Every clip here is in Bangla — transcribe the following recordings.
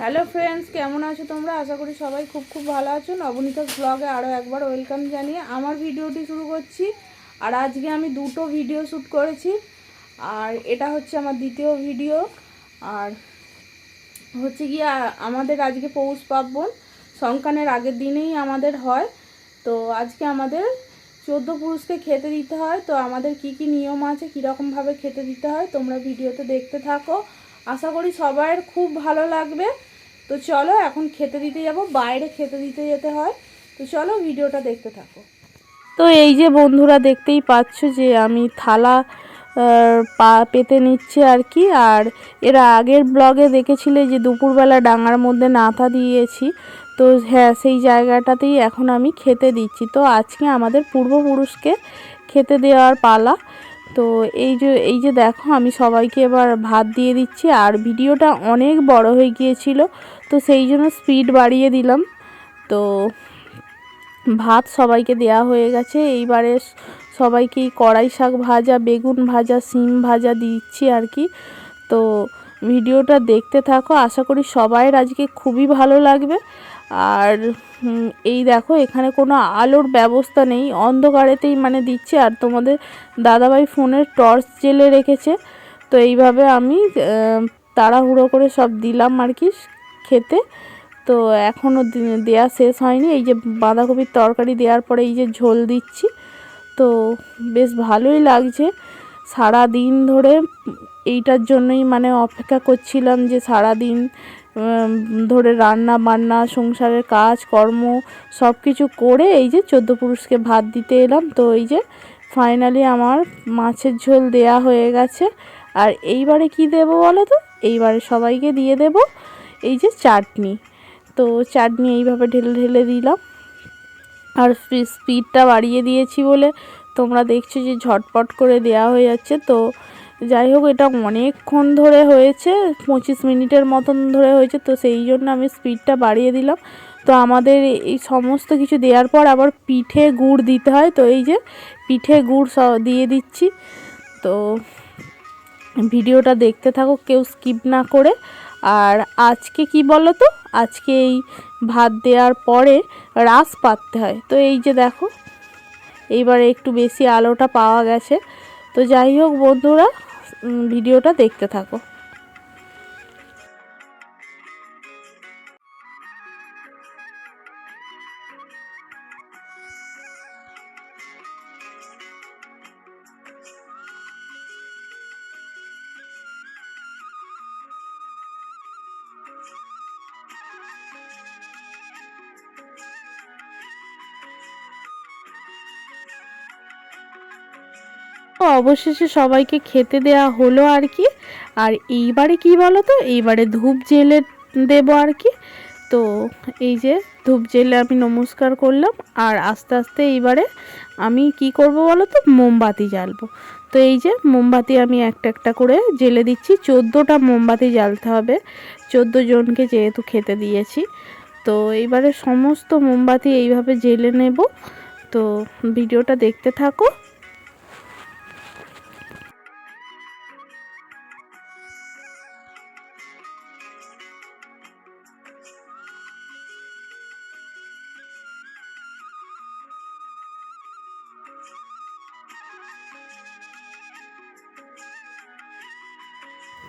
হ্যালো ফ্রেন্ডস কেমন আছো তোমরা? আশা করি সবাই খুব খুব ভালো আছো। নবনীতা ব্লগে আরও একবার ওয়েলকাম জানিয়ে আমার ভিডিওটি শুরু করছি। আর আজকে আমি দুটো ভিডিও শ্যুট করেছি। আর এটা হচ্ছে আমার দ্বিতীয় ভিডিও আর হচ্ছে গিয়ে আমাদের আজকে পৌষ পার্বণ। সংক্রানের আগের দিনেই আমাদের হয়। তো আজকে আমাদের চোদ্দ পুরুষকে খেতে দিতে হয়। তো আমাদের কি কি নিয়ম আছে, কীরকমভাবে খেতে দিতে হয়, তোমরা ভিডিওতে দেখতে থাকো। আশা করি সবার খুব ভালো লাগবে। তো চলো, এখন খেতে দিতে যাব, বাইরে খেতে দিতে যেতে হয়। তো চলো, ভিডিওটা দেখতে থাকো। তো এই যে বন্ধুরা দেখতেই পাচ্ছ যে আমি থালা পা পেতে নিচ্ছে আর কি। আর এর আগের ব্লগে দেখেছিলে যে দুপুরবেলা ডাঙার মধ্যে নাথা দিয়েছি। তো হ্যাঁ সেই জায়গাটাতেই এখন আমি খেতে দিচ্ছি। তো আজকে আমাদের পূর্বপুরুষকে খেতে দেওয়ার পালা। তো এই যে এই যে দেখো, আমি সবাইকে এবার ভাত দিয়ে দিচ্ছি। আর ভিডিওটা অনেক বড় হয়ে গিয়েছিল, তো সেই জন্য স্পিড বাড়িয়ে দিলাম। তো ভাত সবাইকে দেয়া হয়ে গেছে। এইবারে সবাইকে কড়াই শাক ভাজা, বেগুন ভাজা সিম ভাজা দিচ্ছি আর কি। তো ভিডিওটা দেখতে থাকো। আশা করি সবাইয়ের আজকে খুবই ভালো লাগবে। আর এই দেখো, এখানে কোনো আলোর ব্যবস্থা নেই। অন্ধকারেতেই মানে দিচ্ছে। আর তোমাদের দাদাভাই ফোনের টর্চ জেলে রেখেছে। তো এইভাবে আমি তাড়াহুড়ো করে সব দিলাম আর কি খেতে। তো এখনও দেয়া শেষ হয়নি। এই যে বাঁধাকপির তরকারি দেওয়ার পরে এই যে ঝোল দিচ্ছি। তো বেশ ভালোই লাগছে। সারা দিন ধরে এইটার জন্যই মানে অপেক্ষা করছিলাম যে সারা দিন ধরে রান্না বান্না, সংসারের কাজ, কর্ম সব কিছু করে এই যে চোদ্দ পুরুষকে ভাত দিতে এলাম। তো এই যে ফাইনালি আমার মাছের ঝোল দেয়া হয়ে গেছে। আর এইবারে কি দেবো বলো তো? এইবারে সবাইকে দিয়ে দেব এই যে চাটনি। তো চাটনি এইভাবে ঢেলে ঢেলে দিলাম। আর স্পিডটা বাড়িয়ে দিয়েছি বলে তোমরা দেখছ যে ঝটপট করে দেয়া হয়ে যাচ্ছে। তো যাই হোক, এটা অনেকক্ষণ ধরে হয়েছে, পঁচিশ মিনিটের মতন ধরে হয়েছে, তো সেই জন্য আমি স্পিডটা বাড়িয়ে দিলাম। তো আমাদের এই সমস্ত কিছু দেওয়ার পর আবার পিঠে গুড় দিতে হয়, তো এই যে পিঠে গুড় দিয়ে দিচ্ছি। তো ভিডিওটা দেখতে থাকো, কেউ স্কিপ না করে। আর আজকে কি বলো তো? আজকে এই ভাত দেওয়ার পরে রাস পাততে হয়। তো এই যে দেখো, এইবারে একটু বেশি আলোটা পাওয়া গেছে। তো যাই হোক, বন্ধুরা ভিডিওটা দেখতে থাকো। অবশেষে সবাইকে খেতে দেয়া হলো আর কি। আর এইবারে কি বলো তো এইবারে ধূপ জেলে দেবো আর কি। তো এই যে ধূপ জেলে আমি নমস্কার করলাম। আর আস্তে আস্তে এইবারে আমি কি করব বলো তো মোমবাতি জ্বালবো। তো এই যে মোমবাতি আমি একটা একটা করে জেলে দিচ্ছি। চোদ্দোটা মোমবাতি জ্বালতে হবে। চোদ্দ জনকে যেহেতু খেতে দিয়েছি। তো এইবারে সমস্ত মোমবাতি এইভাবে জেলে নেব। তো ভিডিওটা দেখতে থাকো।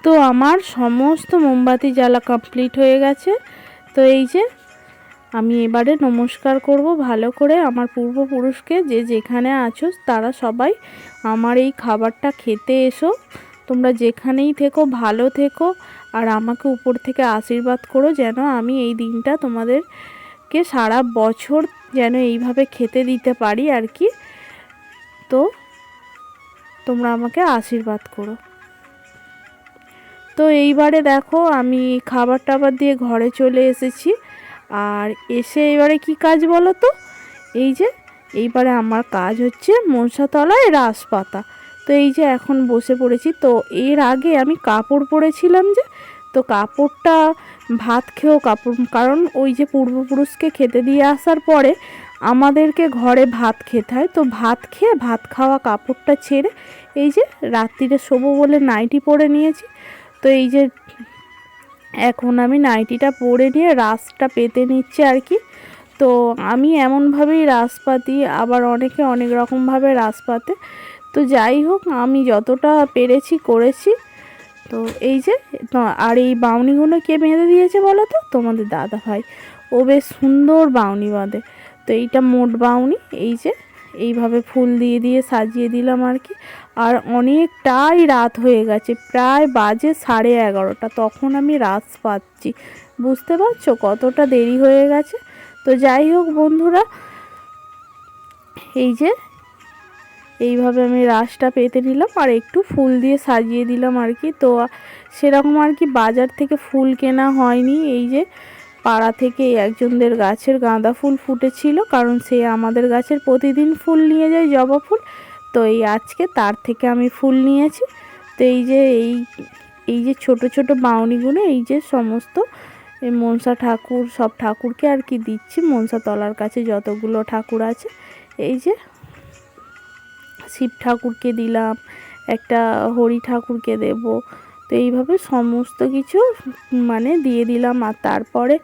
তো আমার সমস্ত মোমবাতি জ্বালা কমপ্লিট হয়ে গেছে। তো এই যে, আমি এবারে নমস্কার করব ভালো করে আমার পূর্বপুরুষকে, যে যেখানে আছো তারা সবাই আমার এই খাবারটা খেতে এসো। তোমরা যেখানেই থেকো, ভালো থেকো আর আমাকে উপর থেকে আশীর্বাদ করো যেন আমি এই দিনটা তোমাদেরকে সারা বছর যেন এইভাবে খেতে দিতে পারি আর কি। তো তোমরা আমাকে আশীর্বাদ করো। তো এইবারে দেখো, আমি খাবার টাবার দিয়ে ঘরে চলে এসেছি। আর এসে এবারে কি কাজ বলো তো? এই যে, এইবারে আমার কাজ হচ্ছে মনসাতলায় রাস পাতা তো এই যে এখন বসে পড়েছি, তো এর আগে আমি কাপড় পরেছিলাম যে, তো কাপড়টা ভাত খেয়েও কাপড়, কারণ ওই যে পূর্বপুরুষকে খেতে দিয়ে আসার পরে আমাদেরকে ঘরে ভাত খেতে হয়। তো ভাত খেয়ে, ভাত খাওয়া কাপড়টা ছেড়ে এই যে রাত্রিরে শোবো বলে নাইটি পরে নিয়েছি। তো এই যে এখন আমি নাইটিটা পরে নিয়ে রাসটা পেতে নিচ্ছি আর কি। তো আমি এমনভাবেই রাস পাতি আবার অনেকে অনেক রকমভাবে রাস পাতে তো যাই হোক, আমি যতটা পেরেছি করেছি। তো এই যে আর এই বাউনিগুলো কে বেঁধে দিয়েছে বলো তো? তোমাদের দাদা ভাই ও বেশ সুন্দর বাউনি বাঁধে। তো এইটা মোট বাউনি, এই যে এইভাবে ফুল দিয়ে দিয়ে সাজিয়ে দিলাম আর কি। আর অনেকটাই রাত হয়ে গেছে, প্রায় বাজে সাড়ে এগারোটা। তখন আমি রাত পাচ্ছি। বুঝতে পারছ কতটা দেরি হয়ে গেছে? তো যাই হোক বন্ধুরা, এই যে এইভাবে আমি রাসটা পেতে নিলাম আর একটু ফুল দিয়ে সাজিয়ে দিলাম আর কি। তো সেরকম আর কি বাজার থেকে ফুল কেনা হয়নি। এই যে পাড়া থেকে একজনদের গাছের গাঁদা ফুল ফুটেছিল, কারণ সে আমাদের গাছের প্রতিদিন ফুল নিয়ে যায় জবা ফুল। তো এই আজকে তার থেকে আমি ফুল নিয়েছি। তো এই যে এই এই যে ছোট ছোট বাউনিগুলো, এই যে সমস্ত এই মনসা ঠাকুর, সব ঠাকুরকে আর কি দিচ্ছি। মনসা তলার কাছে যতগুলো ঠাকুর আছে, এই যে শিব ঠাকুরকে দিলাম, একটা হরি ঠাকুরকে দেব তো এইভাবে সমস্ত কিছু মানে দিয়ে দিলাম। আর তারপরে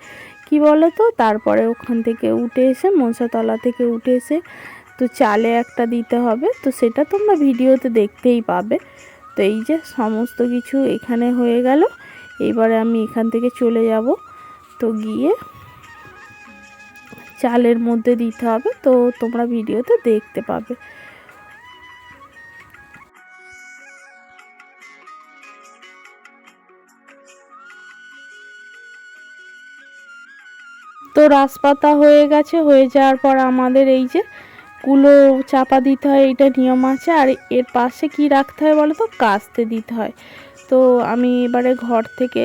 কি বলো তো তারপরে ওখান থেকে উঠে এসে, মনসাতলা থেকে উঠে এসে তো চালে একটা দিতে হবে। তো সেটা তোমরা ভিডিওতে দেখতেই পাবে। তো এই যে সমস্ত কিছু এখানে হয়ে গেল। এবারে আমি এখান থেকে চলে যাব। তো গিয়ে চালের মধ্যে দিতে হবে। তো তোমরা ভিডিওতে দেখতে পাবে। তো রাসপাতা হয়ে গেছে, হয়ে যাওয়ার পর আমাদের এই যে কুলো চাপা দিতে হয়, এইটা নিয়ম আছে। আর এর পাশে কি রাখতে হয় বলো তো কাস্তে দিতে হয়। তো আমি এবারে ঘর থেকে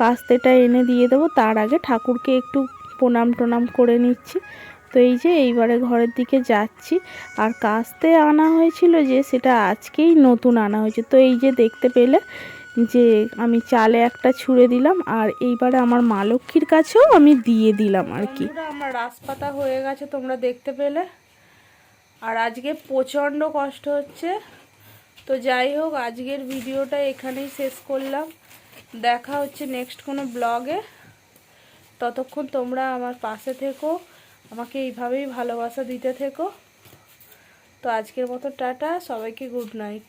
কাস্তেটা এনে দিয়ে দেবো। তার আগে ঠাকুরকে একটু প্রণাম টোনাম করে নিচ্ছি। তো এই যে এইবারে ঘরের দিকে যাচ্ছি। আর কাস্তে আনা হয়েছিল যে, সেটা আজকেই নতুন আনা হয়েছে। তো এই যে দেখতে পেলে যে আমি চালে একটা ছুঁড়ে দিলাম আর এইবারে আমার মা লক্ষ্মীর কাছেও আমি দিয়ে দিলাম আর কি। আমার রাসপাতা হয়ে গেছে, তোমরা দেখতে পেলে। আর আজকে প্রচণ্ড কষ্ট হচ্ছে। তো যাই হোক, আজকের ভিডিওটা এখানেই শেষ করলাম। দেখা হচ্ছে নেক্সট কোনো ব্লগে ততক্ষণ তোমরা আমার পাশে থেকো, আমাকে এইভাবেই ভালোবাসা দিতে থেকো। তো আজকের মতো টাটা, সবাইকে গুড নাইট